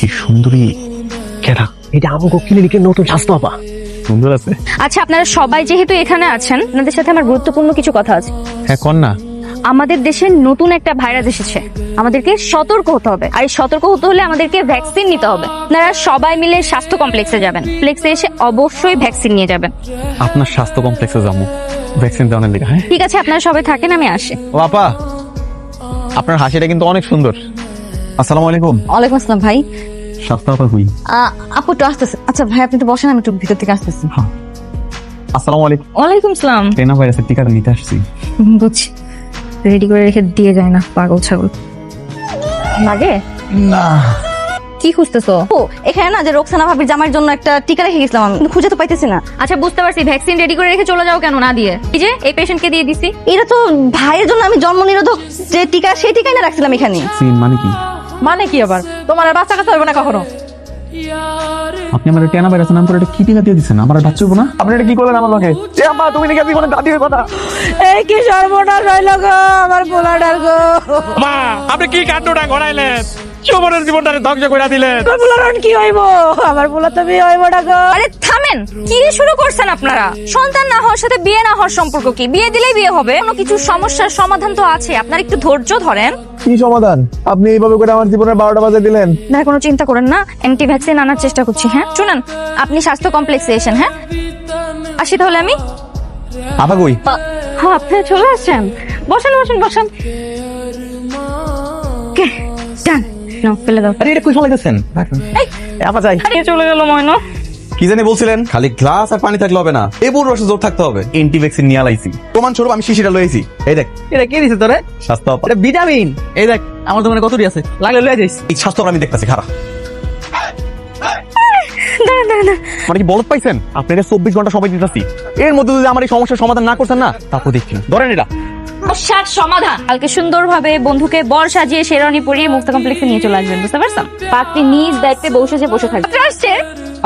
কি সুন্দরী কেডা? এটা আমাকে ক্লিনিকের নতুন স্বাস্থ্য আপা। সুন্দর আছে। আচ্ছা আপনারা সবাই যেহেতু এখানে আছেন আপনাদের সাথে আমার গুরুত্বপূর্ণ কিছু কথা আছে। হ্যাঁ কর না। আমাদের দেশে নতুন একটা ভাইরাস এসেছে। আমাদেরকে সতর্ক হতে হবে। আর এই সতর্ক হতে হলে আমাদেরকে ভ্যাকসিন নিতে হবে। আপনারা সবাই মিলে স্বাস্থ্য কমপ্লেক্সে যাবেন। কমপ্লেক্সে এসে অবশ্যই ভ্যাকসিন নিয়ে যাবেন। আপনার স্বাস্থ্য কমপ্লেক্সে যাব। ভ্যাকসিন দেওয়ানোর লিখা হ্যাঁ? ঠিক আছে আপনারা সবাই থাকেন আমি আসি। ও আপা আপনার হাসিটা কিন্তু অনেক সুন্দর। আসসালামু আলাইকুম। ওয়ালাইকুম আসসালাম ভাই। আপা হুই আপু তো আসতেছে। আচ্ছা ভাই আপনি তো বসেন আমি একটু ভিতর থেকে আসতেছি। আসসালামু আলাইকুম। ওয়ালাইকুম সালাম ভাই ভাইরাসের টিকাটা নিতে আসছি। বুঝছি। রেডি করে রেখে দিয়ে যায় না পাগল ছাগল। লাগে? না। কি খুঁজতেছো? ও এখানে না যে রোকসানা ভাবির জামার জন্য একটা টিকা রেখে গেছিলাম আমি। কিন্তু খুঁজে তো পাইতেছি না। আচ্ছা বুঝতে পারছি। ভ্যাকসিন রেডি করে রেখে চলে যাও কেন? না দিয়ে। এই যে এই পেশেন্টকে দিয়ে দিছি। এটা তো ভাইয়ের জন্য আমি জন্ম নিরোধক যে টিকা সেই টিকাই না রাখছিলাম এখানে। সিন মানে কি? মানে কি আবার? তোমার আর বাচ্চা কাচ্চা হবে না কখনো? আপনি আমার টেনা ভাইরাসের নাম করে একটা কি টিকা দিয়ে দিচ্ছেন আমার বাচ্চা হব না? আপনি এটা কি করলেন আমার লগে? এ আম্মা তুমি নাকি আপনি কোনো দাদির কথা? এই কি সর্বনাশ হইল গো আমার পোলাটার গো? মা আপনি কি কাণ্ডটা ঘটাইলেন চুমনের জীবনটা ধ্বংস করে দিলেন। আমার কি হইব? আমার পোলা তো বিয়ে হইব না গো। আরে থামেন কি শুরু করছেন আপনারা? সন্তান না হওয়ার সাথে বিয়ে না হওয়ার সম্পর্ক কি? বিয়ে দিলেই বিয়ে হবে? কোনো কিছু সমস্যার সমাধান তো আছে। আপনার একটু ধৈর্য ধরেন। কি সমাধান? আপনি এইভাবে করে আমার জীবনের বারোটা বাজে দিলেন। না কোনো চিন্তা করেন না। এন্টি ভ্যাকসিন আনার চেষ্টা করছি হ্যাঁ? শুনেন আপনি স্বাস্থ্য কমপ্লেক্সে এসেন হ্যাঁ? আসি তাহলে আমি। আপা কই? হ্যাঁ আপনি চলে আসছেন। বসেন বসেন বসেন। কে? ডান। নাও ফেলে দাও। আরে এটা কই ফলাইতেছেন আপা যাই। আরে চলে গেল ময়না। কি জানি বলছিলেন? খালি গ্লাস আর পানি থাকলে হবে না। এই রসে জোর থাকতে হবে। এন্টি ভ্যাকসিন নিয়ে আলাইছি। প্রমাণ স্বরূপ আমি শিশিটা লয়েছি এই দেখ। এটা কে দিছে তোরে? স্বাস্থ্য এটা ভিটামিন। এই দেখ আমার দোকানে কতটি আছে? লাগলে লয়ে যাইস। এই স্বাস্থ্য আমি দেখতেছি খারাপ মানে কি বলত পাইছেন? আপনি চব্বিশ ঘণ্টা সময় দিতেছি। এর মধ্যে যদি আমার এই সমস্যার সমাধান না করছেন না তারপর দেখছি ধরেন এটা। সমস্যার সমাধান। কালকে সুন্দরভাবে বন্ধুকে বর সাজিয়ে শেরওয়ানি পরিয়ে মুক্ত কমপ্লেক্সে নিয়ে চলে আসবেন বুঝতে পারছেন? পাত্রী নিজ দায়িত্বে বউ সাজে বসে থাকবে। আসছে?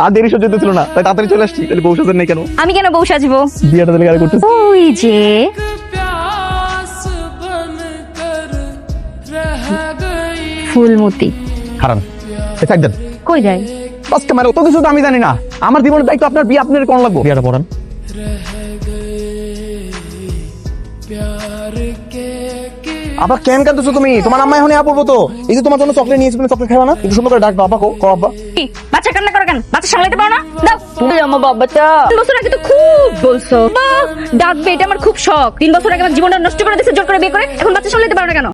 আর দেরি সহ্য ছিল না তাই তাড়াতাড়ি চলে আসছি তাহলে বউ সাজেন নেই কেন? আমি কেন বউ সাজবো? বিয়েটা তাহলে গাড়ি করতেছি? ওই যে ফুলমতি। এই থাক দেন। কই যায়? আজকে মানে অত কিছু তো আমি জানি না। আমার জীবনের দায়িত্ব আপনার বিয়ে আপনার কোন লাগবো? বিয়েটা পড়ান। আবার কেন কেন তুমি? তোমার আম্মা এখন আপুর তো এই যে তোমার জন্য চকলেট নিয়েছি তুমি চকলেট খাবা না? একটু সুন্দর করে ডাকবা বাবা কো কো আব্বা। কি? বাচ্চা কান্না করো কেন? বাচ্চা সামলাতে পারো না? দাও। তুমি আমার বাবাটা। তিন বছর আগে তো খুব বলছো। বাহ, ডাকবে এটা আমার খুব শখ। তিন বছর আগে আমার জীবনটা নষ্ট করে দিচ্ছে জোর করে বিয়ে করে। এখন বাচ্চা সামলাতে পারো না কেন?